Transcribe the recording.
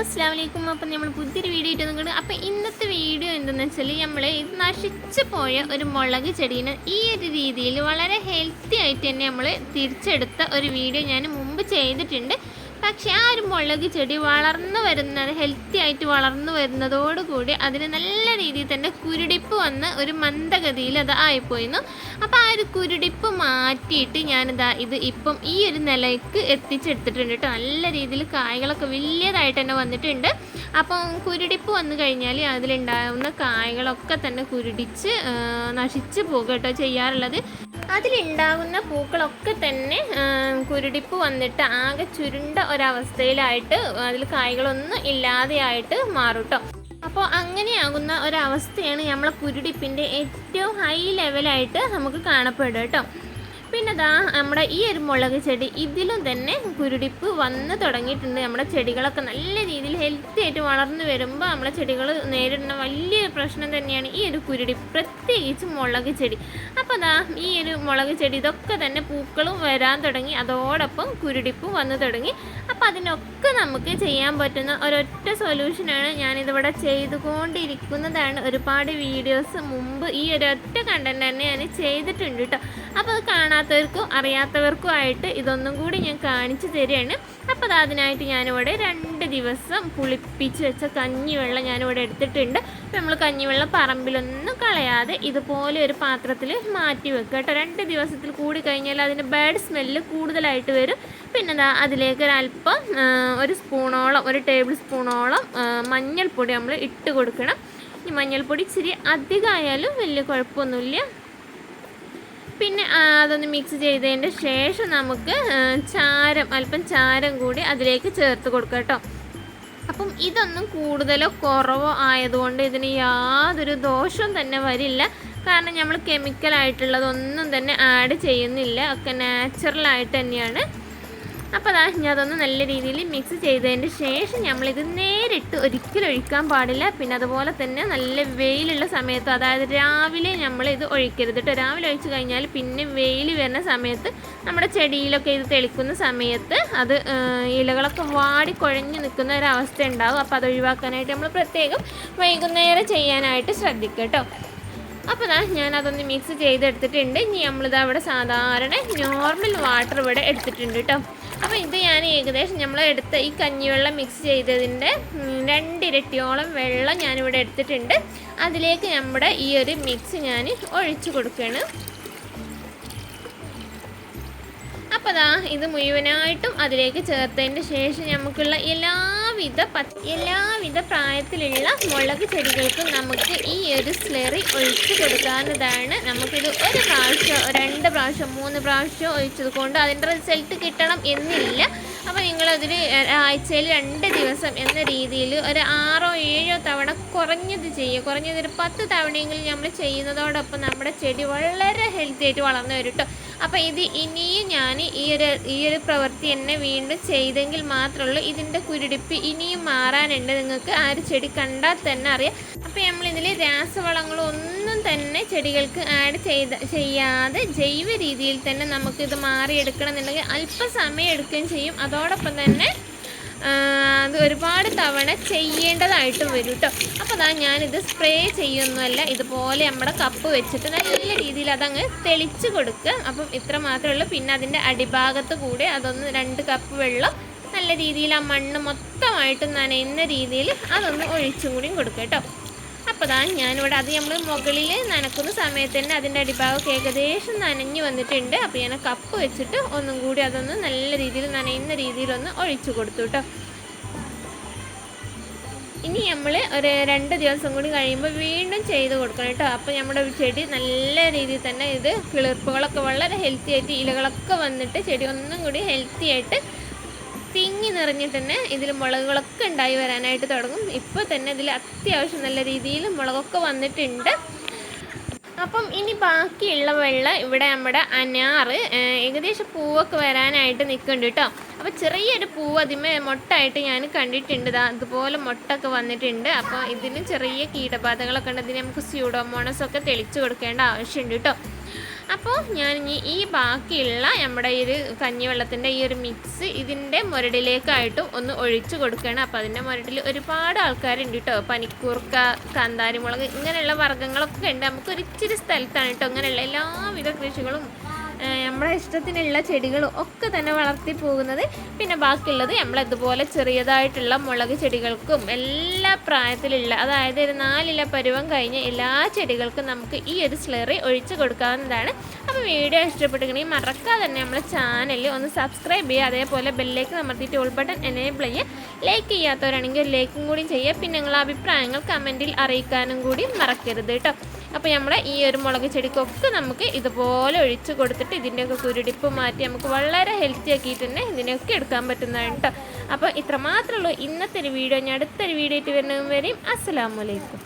അസ്സാം വലൈക്കും അപ്പം നമ്മൾ പുതിയൊരു വീഡിയോ ഇട്ട് നിൽക്കുന്നത് അപ്പം ഇന്നത്തെ വീഡിയോ എന്തെന്ന് വെച്ചാൽ നമ്മൾ ഇത് നശിച്ചു പോയ ഒരു മുളക് ചെടീനെ ഈ ഒരു രീതിയിൽ വളരെ ഹെൽത്തി ആയിട്ട് തന്നെ നമ്മൾ തിരിച്ചെടുത്ത ഒരു വീഡിയോ ഞാൻ മുമ്പ് ചെയ്തിട്ടുണ്ട്. പക്ഷേ ആ ഒരു മുളക് ചെടി വളർന്നു വരുന്നത് ഹെൽത്തി ആയിട്ട് വളർന്നു വരുന്നതോടുകൂടി അതിന് നല്ല രീതിയിൽ തന്നെ കുരുടിപ്പ് വന്ന് ഒരു മന്ദഗതിയിൽ അത് ആയിപ്പോയിരുന്നു അപ്പോൾ ആ ഒരു കുരുടിപ്പ് മാറ്റിയിട്ട് ഞാനിതാ ഇത് ഇപ്പം ഈ ഒരു നിലയ്ക്ക് എത്തിച്ചെടുത്തിട്ടുണ്ട് കേട്ടോ. നല്ല രീതിയിൽ കായകളൊക്കെ വലിയതായിട്ട് തന്നെ വന്നിട്ടുണ്ട്. അപ്പം കുരുടിപ്പ് വന്നു കഴിഞ്ഞാൽ അതിലുണ്ടാകുന്ന കായകളൊക്കെ തന്നെ കുരുടിച്ച് നശിച്ച് പോകുക കേട്ടോ ചെയ്യാറുള്ളത്. അതിലുണ്ടാകുന്ന പൂക്കളൊക്കെ തന്നെ കുരുടിപ്പ് വന്നിട്ട് ആകെ ചുരുണ്ട ഒരവസ്ഥയിലായിട്ട് അതിൽ കായ്കളൊന്നും ഇല്ലാതെയായിട്ട് മാറും കേട്ടോ അപ്പോൾ അങ്ങനെയാകുന്ന ഒരവസ്ഥയാണ് നമ്മളെ കുരുടിപ്പിന്റെ ഏറ്റവും ഹൈ ലെവലായിട്ട് നമുക്ക് കാണപ്പെടുക കേട്ടോ പിന്നെ ദാ നമ്മുടെ ഈ ഒരു മുളക് ചെടി ഇതിലും തന്നെ കുരുടിപ്പ് വന്ന് തുടങ്ങിയിട്ടുണ്ട്. നമ്മുടെ ചെടികളൊക്കെ നല്ല രീതിയിൽ ഹെൽത്തി ആയിട്ട് വളർന്നു വരുമ്പോൾ നമ്മുടെ ചെടികൾ നേരിടുന്ന വലിയൊരു പ്രശ്നം തന്നെയാണ് ഈ ഒരു കുരുടിപ്പ് പ്രത്യേകിച്ച് മുളക് ചെടി. അപ്പോൾ ദാ ഈ ഒരു മുളക് ചെടി ഇതൊക്കെ തന്നെ പൂക്കളും വരാൻ തുടങ്ങി. അതോടൊപ്പം കുരുടിപ്പും വന്നു തുടങ്ങി. അതിനൊക്കെ നമുക്ക് ചെയ്യാൻ പറ്റുന്ന ഒരൊറ്റ സൊല്യൂഷനാണ് ഞാനിതിവിടെ ചെയ്തുകൊണ്ടിരിക്കുന്നതാണ്. ഒരുപാട് വീഡിയോസ് മുമ്പ് ഈ ഒരൊറ്റ കണ്ടന്റ് തന്നെ ഞാൻ ചെയ്തിട്ടുണ്ട് കേട്ടോ അപ്പോൾ അത് കാണാത്തവർക്കും അറിയാത്തവർക്കും ആയിട്ട് ഇതൊന്നും കൂടി ഞാൻ കാണിച്ചു തരികയാണ്. അപ്പോൾ അത് അതിനായിട്ട് ഞാനിവിടെ രണ്ട് ദിവസം പുളിപ്പിച്ച് വെച്ച കഞ്ഞിവെള്ളം ഞാനിവിടെ എടുത്തിട്ടുണ്ട്. അപ്പോൾ നമ്മൾ കഞ്ഞിവെള്ളം പറമ്പിലൊന്നും കളയാതെ ഇതുപോലെ ഒരു പാത്രത്തിൽ മാറ്റി വെക്കുക കേട്ടോ. രണ്ട് ദിവസത്തിൽ കൂടി കഴിഞ്ഞാൽ അതിന്റെ ബാഡ് സ്മെല്ല് കൂടുതലായിട്ട് വരും. പിന്നെ ദാ അതിലേക്ക് ഒരല്പം ഒരു സ്പൂണോളം ഒരു ടേബിൾ സ്പൂണോളം മഞ്ഞൾപ്പൊടി നമ്മൾ ഇട്ട് കൊടുക്കണം. ഈ മഞ്ഞൾപ്പൊടി ഇച്ചിരി അധികമായാലും വലിയ കുഴപ്പമൊന്നുമില്ല. പിന്നെ അതൊന്ന് മിക്സ് ചെയ്തതിന്റെ ശേഷം നമുക്ക് ചാരം അല്പം ചാരം കൂടി അതിലേക്ക് ചേർത്ത് കൊടുക്കാം കേട്ടോ. അപ്പം ഇതൊന്നും കൂടുതലോ കുറവോ ആയതുകൊണ്ട് ഇതിന് യാതൊരു ദോഷവും തന്നെ വരില്ല. കാരണം നമ്മൾ കെമിക്കലായിട്ടുള്ളതൊന്നും തന്നെ ആഡ് ചെയ്യുന്നില്ല. ഒക്കെ നാച്ചുറലായിട്ട് തന്നെയാണ് അപ്പോൾ അതാ ഞാൻ അതൊന്ന് നല്ല രീതിയിൽ മിക്സ് ചെയ്തതിന് ശേഷം നമ്മളിത് നേരിട്ട് ഒരിക്കലും ഒഴിക്കാൻ പാടില്ല. പിന്നെ അതുപോലെ തന്നെ നല്ല വെയിലുള്ള സമയത്ത് അതായത് രാവിലെ നമ്മൾ ഇത് ഒഴിക്കരുത് കേട്ടോ രാവിലെ ഒഴിച്ചു കഴിഞ്ഞാൽ പിന്നെ വെയിൽ വരുന്ന സമയത്ത് നമ്മുടെ ചെടിയിലൊക്കെ ഇത് തെളിക്കുന്ന സമയത്ത് അത് ഇലകളൊക്കെ വാടി കുഴഞ്ഞു നിൽക്കുന്ന ഒരവസ്ഥ ഉണ്ടാവും. അപ്പോൾ അത് ഒഴിവാക്കാനായിട്ട് നമ്മൾ പ്രത്യേകം വൈകുന്നേരം ചെയ്യാനായിട്ട് ശ്രദ്ധിക്കുക കേട്ടോ അപ്പോൾ ദാ ഞാൻ അതൊന്ന് മിക്സ് ചെയ്തെടുത്തിട്ടുണ്ട്. ഇനി നമ്മളിത് അവിടെ സാധാരണ നോർമൽ വാട്ടർ ഇവിടെ എടുത്തിട്ടുണ്ട് കേട്ടോ അപ്പോൾ ഇത് ഞാൻ ഏകദേശം നമ്മൾ എടുത്ത ഈ കഞ്ഞിവെള്ളം മിക്സ് ചെയ്തതിന്റെ രണ്ടിരട്ടിയോളം വെള്ളം ഞാനിവിടെ എടുത്തിട്ടുണ്ട്. അതിലേക്ക് നമ്മുടെ ഈ ഒരു മിക്സ് ഞാൻ ഒഴിച്ചു കൊടുക്കുകയാണ്. അപ്പോൾ ദാ ഇത് മുഴുവനായിട്ടും അതിലേക്ക് ചേർത്തതിന് ശേഷം നമുക്കുള്ള എല്ലാവിധ എല്ലാവിധ പ്രായത്തിലുള്ള മുളക് ചെടികൾക്കും നമുക്ക് ഈ ഒരു സ്ലെറി ഒഴിച്ചു കൊടുക്കാവുന്നതാണ്. നമുക്കിത് ഒരു പ്രാവശ്യം രണ്ട് പ്രാവശ്യം മൂന്ന് പ്രാവശ്യം ഒഴിച്ചത് കൊണ്ട് അതിന്റെ റിസൾട്ട് കിട്ടണം എന്നില്ല. അപ്പോൾ നിങ്ങളതിൽ ആഴ്ചയിൽ രണ്ട് ദിവസം എന്ന രീതിയിൽ ഒരു ആറോ ഏഴോ തവണ കുറഞ്ഞത് ചെയ്യുക. കുറഞ്ഞത് ഒരു പത്ത് തവണയെങ്കിലും നമ്മൾ ചെയ്യുന്നതോടൊപ്പം നമ്മുടെ ചെടി വളരെ ഹെൽത്തി ആയിട്ട് വളർന്നു വരും കേട്ടോ അപ്പോൾ ഇത് ഇനിയും ഞാൻ ഈ ഒരു ഈ ഒരു പ്രവൃത്തി തന്നെ വീണ്ടും ചെയ്തെങ്കിൽ മാത്രമുള്ളൂ ഇതിന്റെ കുരുടിപ്പ് ഇനിയും മാറാനുണ്ട്. നിങ്ങൾക്ക് ആ ഒരു ചെടി കണ്ടാൽ തന്നെ അറിയാം. അപ്പോൾ നമ്മളിതിൽ രാസവളങ്ങളൊന്നും തന്നെ ചെടികൾക്ക് ആഡ് ചെയ്ത ചെയ്യാതെ ജൈവ രീതിയിൽ തന്നെ നമുക്കിത് മാറിയെടുക്കണം എന്നുണ്ടെങ്കിൽ അല്പം സമയം എടുക്കുകയും ചെയ്യും. അതോടൊപ്പം തന്നെ അത് ഒരുപാട് തവണ ചെയ്യേണ്ടതായിട്ട് വരും കേട്ടോ അപ്പോൾ അതാ ഞാനിത് സ്പ്രേ ചെയ്യുന്നതല്ല ഇതുപോലെ നമ്മുടെ കപ്പ് വെച്ചിട്ട് നല്ല രീതിയിൽ അതങ്ങ് തെളിച്ച് കൊടുക്കുക. അപ്പം ഇത്ര മാത്രമേ ഉള്ളൂ. പിന്നെ അതിന്റെ അടിഭാഗത്ത് കൂടെ അതൊന്ന് രണ്ട് കപ്പ് വെള്ളം നല്ല രീതിയിൽ ആ മണ്ണ് മൊത്തമായിട്ട് നനയുന്ന രീതിയിൽ അതൊന്ന് ഒഴിച്ചും കൂടിയും കൊടുക്കുക കേട്ടോ അപ്പോൾ ഞാനിവിടെ അത് നമ്മൾ മുകളിൽ നനക്കുന്ന സമയത്ത് തന്നെ അതിന്റെ അടിഭാഗമൊക്കെ ഏകദേശം നനഞ്ഞു വന്നിട്ടുണ്ട്. അപ്പോൾ ഞാൻ കപ്പ് വെച്ചിട്ട് ഒന്നും കൂടി അതൊന്ന് നല്ല രീതിയിൽ നനയുന്ന രീതിയിലൊന്ന് ഒഴിച്ചു കൊടുത്തു കേട്ടോ ഇനി നമ്മൾ ഒരു രണ്ട് ദിവസം കൂടി കഴിയുമ്പോൾ വീണ്ടും ചെയ്ത് കൊടുക്കണം കേട്ടോ അപ്പോൾ നമ്മുടെ ചെടി നല്ല രീതിയിൽ തന്നെ ഇത് കിളിർപ്പുകളൊക്കെ വളരെ ഹെൽത്തി ആയിട്ട് ഇലകളൊക്കെ വന്നിട്ട് ചെടി ഒന്നും കൂടി ഹെൽത്തി ആയിട്ട് തിങ്ങി നിറഞ്ഞിട്ട് തന്നെ ഇതിൽ മുളകുകളൊക്കെ ഉണ്ടായി വരാനായിട്ട് തുടങ്ങും. ഇപ്പോൾ തന്നെ ഇതിൽ അത്യാവശ്യം നല്ല രീതിയിൽ മുളകൊക്കെ വന്നിട്ടുണ്ട്. അപ്പം ഇനി ബാക്കിയുള്ള വെള്ളം ഇവിടെ നമ്മുടെ അനാറ് ഏകദേശം പൂവൊക്കെ വരാനായിട്ട് നിൽക്കുന്നുണ്ട് കേട്ടോ. അപ്പോൾ ചെറിയൊരു പൂവ് അതിമേ മൊട്ടായിട്ട് ഞാൻ കണ്ടിട്ടുണ്ട്. അതുപോലെ മൊട്ടൊക്കെ വന്നിട്ടുണ്ട്. അപ്പോൾ ഇതിന് ചെറിയ കീടബാധകളൊക്കെ ഉണ്ട്. ഇതിന് നമുക്ക് സ്യൂഡോമോണസ് ഒക്കെ തെളിച്ച് കൊടുക്കേണ്ട ആവശ്യമുണ്ട് കേട്ടോ. അപ്പോൾ ഞാൻ ഇനി ഈ ബാക്കിയുള്ള നമ്മുടെ ഈ ഒരു കഞ്ഞിവെള്ളത്തിന്റെ ഈ ഒരു മിക്സ് ഇതിന്റെ മുരടിലേക്കായിട്ടും ഒന്ന് ഒഴിച്ചു കൊടുക്കുകയാണ്. അപ്പോൾ അതിന്റെ മുരടിൽ ഒരുപാട് ആൾക്കാരുണ്ട് കേട്ടോ. പനിക്കൂർക്ക കാന്താരിമുളക് ഇങ്ങനെയുള്ള വർഗങ്ങളൊക്കെ ഉണ്ട്. നമുക്ക് ഒരു ഇച്ചിരി സ്ഥലത്താണ് കേട്ടോ ഇങ്ങനെയുള്ള എല്ലാവിധ കൃഷികളും നമ്മളെ ഇഷ്ടത്തിനുള്ള ചെടികളും ഒക്കെ തന്നെ വളർത്തി പോകുന്നത്. പിന്നെ ബാക്കിയുള്ളത് നമ്മളതുപോലെ ചെറിയതായിട്ടുള്ള മുളക് ചെടികൾക്കും എല്ലാ പ്രായത്തിലുള്ള അതായത് ഒരു നാലില പരുവം കഴിഞ്ഞ് എല്ലാ ചെടികൾക്കും നമുക്ക് ഈ ഒരു സ്ലറി ഒഴിച്ചു കൊടുക്കാവുന്നതാണ്. അപ്പോൾ വീഡിയോ ഇഷ്ടപ്പെട്ടിട്ടുണ്ടെങ്കിൽ മറക്കാതെ തന്നെ നമ്മളെ ചാനൽ ഒന്ന് സബ്സ്ക്രൈബ് ചെയ്യുക. അതേപോലെ ബെല്ലേക്ക് അമർത്തി ടോൾ ബട്ടൺ എനേബിൾ ചെയ്യുക. ലൈക്ക് ചെയ്യാത്തവരാണെങ്കിൽ ഒരു ലൈക്കും കൂടി ചെയ്യുക. പിന്നെ നിങ്ങളുടെ അഭിപ്രായങ്ങൾ കമന്റിൽ അറിയിക്കാനും കൂടി മറക്കരുത് കേട്ടോ. അപ്പോൾ നമ്മുടെ ഈ ഒരു മുളക് ചെടിക്കൊക്കെ നമുക്ക് ഇതുപോലെ ഒഴിച്ച് കൊടുത്തിട്ട് ഇതിന്റെയൊക്കെ കുരുടിപ്പ് മാറ്റി നമുക്ക് വളരെ ഹെൽത്തി ആക്കിയിട്ട് തന്നെ ഇതിനെയൊക്കെ എടുക്കാൻ പറ്റുന്നതാണ് കേട്ടോ അപ്പോൾ ഇത്ര മാത്രമേ ഉള്ളൂ. ഇന്നത്തെ ഒരു വീഡിയോ. ഞാൻ അടുത്തൊരു വീഡിയോ ആയിട്ട് വരുന്നതും വരെയും അസ്സലാമലൈക്കും